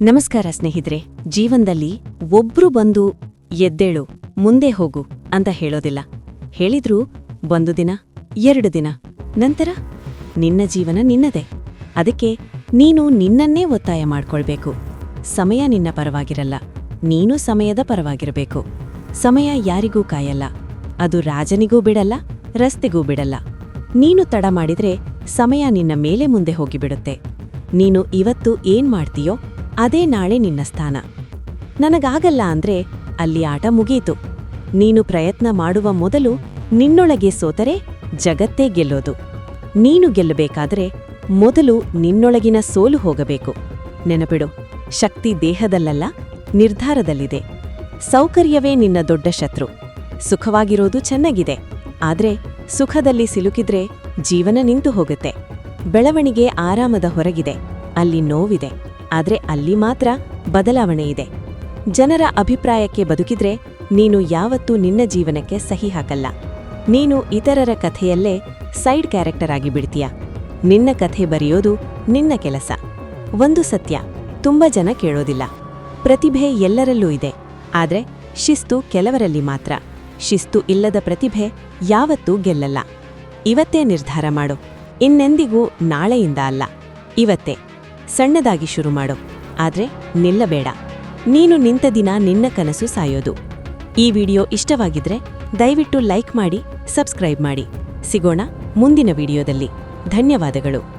ನಮಸ್ಕಾರ ಸ್ನೇಹಿತರೆ, ಜೀವನದಲ್ಲಿ ಒಬ್ರು ಬಂದು ಎದ್ದೇಳು, ಮುಂದೆ ಹೋಗು ಅಂತ ಹೇಳೋದಿಲ್ಲ. ಹೇಳಿದ್ರೂ ಒಂದು ದಿನ, ಎರಡು ದಿನ, ನಂತರ ನಿನ್ನ ಜೀವನ ನಿನ್ನದೇ. ಅದಕ್ಕೆ ನೀನು ನಿನ್ನನ್ನೇ ಒತ್ತಾಯ ಮಾಡ್ಕೊಳ್ಬೇಕು. ಸಮಯ ನಿನ್ನ ಪರವಾಗಿರಲ್ಲ, ನೀನು ಸಮಯದ ಪರವಾಗಿರಬೇಕು. ಸಮಯ ಯಾರಿಗೂ ಕಾಯಲ್ಲ, ಅದು ರಾಜನಿಗೂ ಬಿಡಲ್ಲ, ರಸ್ತೆಗೂ ಬಿಡಲ್ಲ. ನೀನು ತಡ ಮಾಡಿದ್ರೆ ಸಮಯ ನಿನ್ನ ಮೇಲೆ ಮುಂದೆ ಹೋಗಿಬಿಡುತ್ತೆ. ನೀನು ಇವತ್ತು ಏನ್ ಮಾಡ್ತೀಯೋ ಅದೇ ನಾಳೆ ನಿನ್ನ ಸ್ಥಾನ. ನನಗಾಗಲ್ಲ ಅಂದ್ರೆ ಅಲ್ಲಿ ಆಟ ಮುಗೀತು. ನೀನು ಪ್ರಯತ್ನ ಮಾಡುವ ಮೊದಲು ನಿನ್ನೊಳಗೆ ಸೋತರೆ ಜಗತ್ತೇ ಗೆಲ್ಲೋದು. ನೀನು ಗೆಲ್ಲಬೇಕಾದ್ರೆ ಮೊದಲು ನಿನ್ನೊಳಗಿನ ಸೋಲು ಹೋಗಬೇಕು. ನೆನಪಿಡು, ಶಕ್ತಿ ದೇಹದಲ್ಲಲ್ಲ, ನಿರ್ಧಾರದಲ್ಲಿದೆ. ಸೌಕರ್ಯವೇ ನಿನ್ನ ದೊಡ್ಡ ಶತ್ರು. ಸುಖವಾಗಿರೋದು ಚೆನ್ನಾಗಿದೆ. ಆದ್ರೆ ಸುಖದಲ್ಲಿ ಸಿಲುಕಿದ್ರೆ ಜೀವನ ನಿಂತು ಹೋಗುತ್ತೆ. ಬೆಳವಣಿಗೆ ಆರಾಮದ ಹೊರಗಿದೆ. ಅಲ್ಲಿ ನೋವಿದೆ. ಆದ್ರೆ ಅಲ್ಲಿ ಮಾತ್ರ ಬದಲಾವಣೆ ಇದೆ. ಜನರ ಅಭಿಪ್ರಾಯಕ್ಕೆ ಬದುಕಿದ್ರೆ ನೀನು ಯಾವತ್ತೂ ನಿನ್ನ ಜೀವನಕ್ಕೆ ಸಹಿ ಹಾಕಲ್ಲ. ನೀನು ಇತರರ ಕಥೆಯಲ್ಲೇ ಸೈಡ್ ಕ್ಯಾರೆಕ್ಟರ್ ಆಗಿ ಬಿಡ್ತೀಯ? ನಿನ್ನ ಕಥೆ ಬರೆಯೋದು ನಿನ್ನ ಕೆಲಸ. ಒಂದು ಸತ್ಯ ತುಂಬ ಜನ ಕೇಳೋದಿಲ್ಲ. ಪ್ರತಿಭೆ ಎಲ್ಲರಲ್ಲೂ ಇದೆ. ಆದ್ರೆ ಶಿಸ್ತು ಕೆಲವರಲ್ಲಿ ಮಾತ್ರ. ಶಿಸ್ತು ಇಲ್ಲದ ಪ್ರತಿಭೆ ಯಾವತ್ತೂ ಗೆಲ್ಲಲ್ಲ. ಇವತ್ತೇ ನಿರ್ಧಾರ ಮಾಡು. ಇನ್ನೆಂದಿಗೂ ನಾಳೆಯಿಂದ ಅಲ್ಲ. ಇವತ್ತೇ. ಸಣ್ಣದಾಗಿ ಶುರು ಮಾಡು. ಆದ್ರೆ ನಿಲ್ಲಬೇಡ. ನೀನು ನಿಂತ ದಿನ ನಿನ್ನ ಕನಸು ಸಾಯೋದು. ಈ ವಿಡಿಯೋ ಇಷ್ಟವಾಗಿದ್ರೆ ದಯವಿಟ್ಟು ಲೈಕ್ ಮಾಡಿ, ಸಬ್ಸ್ಕ್ರೈಬ್ ಮಾಡಿ. ಸಿಗೋಣ ಮುಂದಿನ ವಿಡಿಯೋದಲ್ಲಿ. ಧನ್ಯವಾದಗಳು.